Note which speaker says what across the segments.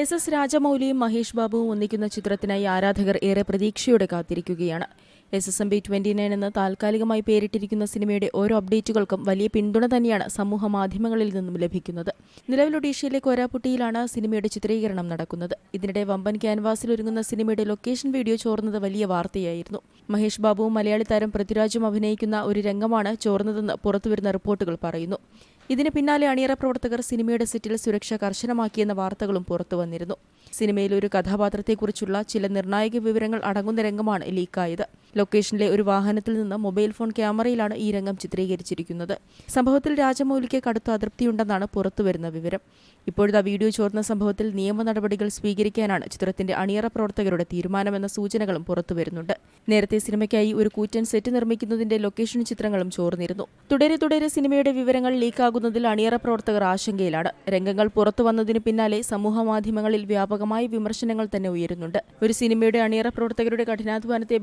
Speaker 1: S S രാജമൌലിയും മഹേഷ് ബാബുവും ഒന്നിക്കുന്ന ചിത്രത്തിനായി ആരാധകർ ഏറെ പ്രതീക്ഷയോടെ കാത്തിരിക്കുകയാണ്. S S M B twenty nine എന്ന് താൽക്കാലികമായി പേരിട്ടിരിക്കുന്ന സിനിമയുടെ ഓരോ അപ്ഡേറ്റുകൾക്കും വലിയ പിന്തുണ തന്നെയാണ് സമൂഹ മാധ്യമങ്ങളിൽ നിന്നും ലഭിക്കുന്നത്. നിലവിൽ ഒഡീഷയിലെ കോരാപുട്ടിയിലാണ് സിനിമയുടെ ചിത്രീകരണം നടക്കുന്നത്. ഇതിനിടെ വമ്പൻ ക്യാൻവാസിൽ ഒരുങ്ങുന്ന സിനിമയുടെ ലൊക്കേഷൻ വീഡിയോ ചോർന്നത് വലിയ വാർത്തയായിരുന്നു. മഹേഷ് ബാബുവും മലയാളി താരം പൃഥ്വിരാജും അഭിനയിക്കുന്ന ഒരു രംഗമാണ് ചോർന്നതെന്ന് പുറത്തുവരുന്ന റിപ്പോർട്ടുകൾ പറയുന്നു. ഇതിന് പിന്നാലെ അണിയറ പ്രവർത്തകർ സിനിമയുടെ സെറ്റിൽ സുരക്ഷ കർശനമാക്കിയെന്ന വാർത്തകളും പുറത്തുവന്നിരുന്നു സിനിമയിൽ ഒരു കഥാപാത്രത്തെക്കുറിച്ചുള്ള ചില നിർണായക വിവരങ്ങൾ അടങ്ങുന്ന രംഗമാണ് ലീക്കായത്. ലൊക്കേഷനിലെ ഒരു വാഹനത്തിൽ നിന്ന് മൊബൈൽ ഫോൺ ക്യാമറയിലാണ് ഈ രംഗം ചിത്രീകരിച്ചിരിക്കുന്നത്. സംഭവത്തിൽ രാജമൗലിക്ക് കടുത്ത അതൃപ്തിയുണ്ടെന്നാണ് പുറത്തുവരുന്ന വിവരം. ഇപ്പോഴത്തെ വീഡിയോ ചോർന്ന സംഭവത്തിൽ നിയമ നടപടികൾ സ്വീകരിക്കാനാണ് ചിത്രത്തിന്റെ അണിയറ പ്രവർത്തകരുടെ തീരുമാനമെന്ന സൂചനകളും പുറത്തുവരുന്നുണ്ട്. നേരത്തെ സിനിമയ്ക്കായി ഒരു കൂറ്റൻ സെറ്റ് നിർമ്മിക്കുന്നതിന്റെ ലൊക്കേഷൻ ചിത്രങ്ങളും ചോർന്നിരുന്നു. തുടരെ തുടരെ സിനിമയുടെ വിവരങ്ങൾ ലീക്കാകുന്നതിൽ അണിയറ പ്രവർത്തകർ ആശങ്കയിലാണ്. രംഗങ്ങൾ പുറത്തു വന്നതിന് പിന്നാലെ സമൂഹ മാധ്യമങ്ങളിൽ വ്യാപകമായ വിമർശനങ്ങൾ തന്നെ ഉയരുന്നുണ്ട്. ഒരു സിനിമയുടെ അണിയറ പ്രവർത്തകരുടെ കഠിനാധ്വാനത്തെ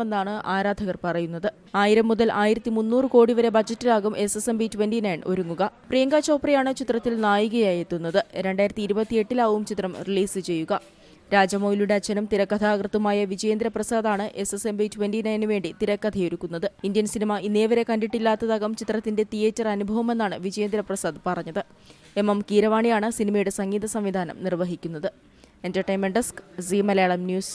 Speaker 1: ബഹുമാനിക്കണമെന്നാണ് ആരാധകർ പറയുന്നത്. ആയിരം മുതൽ ആയിരത്തി മുന്നൂറ് കോടി വരെ ബജറ്റിലാകും S S M B twenty nine ഒരുങ്ങുക. പ്രിയങ്ക ചോപ്രയാണ് ചിത്രത്തിൽ നായികയായി എത്തുന്നത്. രണ്ടായിരത്തി ഇരുപത്തിയെട്ടിലാവും ചിത്രം റിലീസ് ചെയ്യുക. രാജമൗലിയുടെ അച്ഛനും തിരക്കഥാകൃത്തുമായ Vijayendra പ്രസാദാണ് S S M B twenty നയനു വേണ്ടി തിരക്കഥയൊരുക്കുന്നത്. ഇന്ത്യൻ സിനിമ ഇന്നേവരെ കണ്ടിട്ടില്ലാത്തതാകും ചിത്രത്തിന്റെ തിയേറ്റർ അനുഭവമെന്നാണ് വിജയേന്ദ്ര പ്രസാദ് പറഞ്ഞത്. എം എം കീരവാണിയാണ് സിനിമയുടെ സംഗീത സംവിധാനം നിർവഹിക്കുന്നത്. Entertainment desk Zee Malayalam news